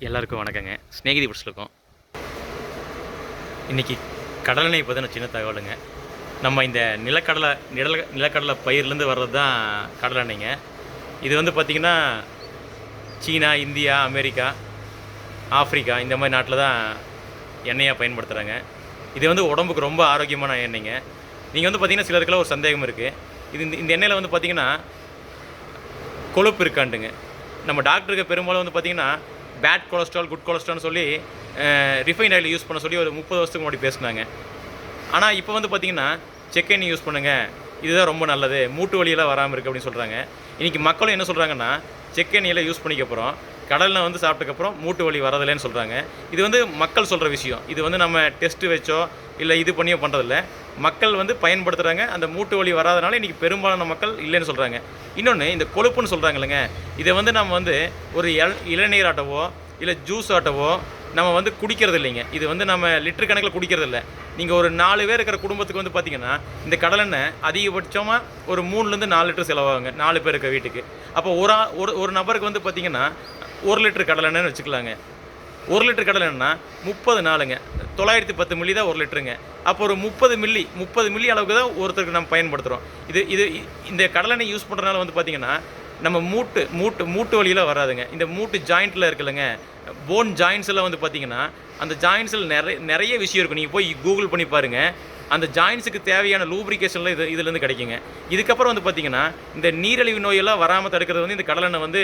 எல்லாருக்கும் வணக்கங்க. ஸ்நேகிதி பிடிச்சிருக்கோம். இன்றைக்கி கடலெண்ணெய் பற்றின சின்ன தகவலுங்க. நம்ம இந்த நிலக்கடலை நிடல நிலக்கடலை பயிர்லேருந்து வர்றது தான் கடலெண்ணெய்ங்க. இது வந்து பார்த்திங்கன்னா சீனா இந்தியா அமெரிக்கா ஆஃப்ரிக்கா இந்த மாதிரி நாட்டில் தான் எண்ணெயாக பயன்படுத்துகிறாங்க இது வந்து உடம்புக்கு ரொம்ப ஆரோக்கியமான எண்ணெய்ங்க. நீங்கள் வந்து பார்த்திங்கன்னா சிலருக்குலாம் ஒரு சந்தேகம் இருக்குது இது இந்த- இந்த எண்ணெயில் வந்து பார்த்திங்கன்னா கொழுப்பு இருக்காண்டுங்க நம்ம டாக்டருக்கு பெரும்பாலும் வந்து பார்த்தீங்கன்னா பேட் கொலஸ்ட்ரால் குட் கொலஸ்ட்ரால்னு சொல்லி ரிஃபைன் ஆயில் யூஸ் பண்ண சொல்லி ஒரு முப்பது வருஷத்துக்கு முன்னாடி பேசினாங்க. ஆனால் இப்போ வந்து பார்த்தீங்கன்னா செக் எண்ணெய் யூஸ் பண்ணுங்கள் இதுதான் ரொம்ப நல்லது. மூட்டு வழியெல்லாம் வராமல் இருக்குது அப்படின்னு சொல்கிறாங்க இன்றைக்கி மக்களும் என்ன சொல்கிறாங்கன்னா செக் எண்ணெயில் யூஸ் பண்ணிக்கப்புறம் கடலில் வந்து சாப்பிட்டக்கப்புறம் மூட்டு வலி வரதில்லைன்னு சொல்கிறாங்க இது வந்து மக்கள் சொல்கிற விஷயம். இது வந்து நம்ம டெஸ்ட் வச்சோ இல்லை இது பண்ணியோ பண்ணுறதில்ல மக்கள் வந்து பயன்படுத்துகிறாங்க அந்த மூட்டு வலி வராதனால இன்றைக்கி பெரும்பாலான மக்கள் இல்லைன்னு சொல்கிறாங்க இன்னொன்று இந்த கொழுப்புன்னு சொல்கிறாங்க இல்லைங்க இதை வந்து நம்ம வந்து ஒரு இள இளநீர் ஆட்டவோ இல்லை ஜூஸ் ஆட்டவோ நம்ம வந்து குடிக்கிறது இல்லைங்க இது வந்து நம்ம லிட்டர் கணக்கில் குடிக்கிறது இல்லை நீங்கள் ஒரு நாலு பேர் இருக்கிற குடும்பத்துக்கு வந்து பார்த்தீங்கன்னா இந்த கடலெண்ணெய் அதிகபட்சமாக ஒரு மூணுலேருந்து நாலு லிட்டர் செலவாகுங்க. நாலு பேர் இருக்க வீட்டுக்கு. அப்போ ஒரு ஆ- ஒரு ஒரு நபருக்கு வந்து பார்த்திங்கன்னா ஒரு லிட்டர் கடலெண்ணெய்னு வச்சுக்கலாங்க. ஒரு லிட்டர் கடலை முப்பது நாளுங்க. தொள்ளாயிரத்தி பத்து மில்லி தான் ஒரு லிட்டருங்க. அப்போ ஒரு முப்பது மில்லி முப்பது மில்லி அளவுக்கு தான் ஒருத்தருக்கு நம்ம பயன்படுத்துகிறோம் இது இது இந்த கடலெண்ணெய் யூஸ் பண்ணுறதுனால வந்து பார்த்திங்கன்னா நம்ம மூட்டு மூட்டு மூட்டு வழியில் வராதுங்க. இந்த மூட்டு ஜாயிண்ட்டில் இருக்குல்லங்க. போன் ஜாயின்ஸ் எல்லாம் வந்து பார்த்திங்கன்னா அந்த ஜாயின்ஸில் நிறைய நிறைய விஷயம் இருக்கும். நீங்கள் போய் கூகுள் பண்ணி பாருங்கள் அந்த ஜாயின்ஸுக்கு தேவையான லூப்ரிகேஷன்லாம் இது இதுலேருந்து கிடைக்குங்க. இதுக்கப்புறம் வந்து பார்த்திங்கன்னா இந்த நீரிழிவு நோயெல்லாம் வராமல் தடுக்கிறது வந்து இந்த கடலெண்ணெய் வந்து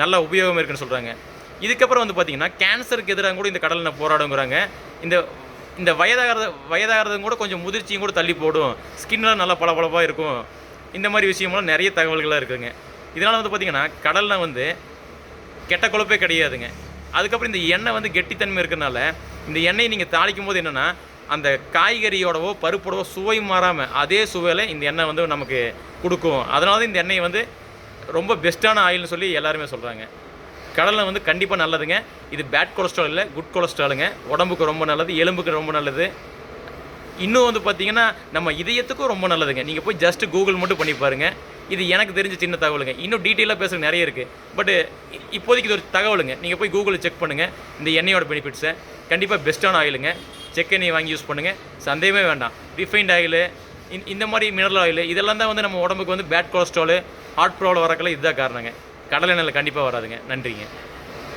நல்ல உபயோகம் இருக்குன்னு சொல்கிறாங்க இதுக்கப்புறம் வந்து பார்த்தீங்கன்னா கேன்சருக்கு எதிராக கூட இந்த கடலில் போராடுங்கிறாங்க. இந்த இந்த வயதாகிறது வயதாகிறதும் கூட கொஞ்சம் முதிர்ச்சியும் கூட தள்ளி போடும். ஸ்கின்லாம் நல்லா பளபளப்பாக இருக்கும். இந்த மாதிரி விஷயமெல்லாம் நிறைய தகவல்களாக இருக்குதுங்க. இதனால் வந்து பார்த்திங்கன்னா கடலில் வந்து கெட்ட குழப்பே கிடையாதுங்க. அதுக்கப்புறம் இந்த எண்ணெய் வந்து கெட்டித்தன்மை இருக்கறனால இந்த எண்ணெயை நீங்கள் தாளிக்கும் போது என்னென்னா அந்த காய்கறியோடவோ பருப்போடவோ சுவை மாறாமல் அதே சுவையில் இந்த எண்ணெய் வந்து நமக்கு கொடுக்கும். அதனால தான் இந்த எண்ணெயை வந்து ரொம்ப பெஸ்ட்டான ஆயில்னு சொல்லி எல்லாருமே சொல்கிறாங்க கடலில் வந்து கண்டிப்பாக நல்லதுங்க. இது பேட் கொலஸ்ட்ரால் இல்லை குட் கொலஸ்ட்ராலுங்க உடம்புக்கு ரொம்ப நல்லது எலும்புக்கு ரொம்ப நல்லது. இன்னும் வந்து பார்த்தீங்கன்னா நம்ம இதயத்துக்கும் ரொம்ப நல்லதுங்க. நீங்கள் போய் ஜஸ்ட்டு கூகுள் மட்டும் பண்ணி பாருங்கள் இது எனக்கு தெரிஞ்ச சின்ன தகவலுங்க. இன்னும் டீட்டெயிலாக பேச நிறைய இருக்குது பட்டு இப்போதைக்கு இது ஒரு தகவலுங்க. நீங்கள் போய் கூகுளில் செக் பண்ணுங்கள் இந்த எண்ணெயோட பெனிஃபிட்ஸை கண்டிப்பாக பெஸ்ட்டான ஆயிலுங்க. செக் எண்ணெய் வாங்கி யூஸ் பண்ணுங்கள் சந்தேகமே வேண்டாம். ரிஃபைண்ட் ஆயிலு இந்த மாதிரி மினரல் ஆயில் இதெல்லாம் தான் வந்து நம்ம உடம்புக்கு வந்து பேட் கொலஸ்ட்ரால் ஹார்ட் ப்ராப்ளம் வரக்கெல்லாம் இதுதான் காரணங்க. கடல் எண்ணெயில் கண்டிப்பாக வராதுங்க. நன்றிங்க.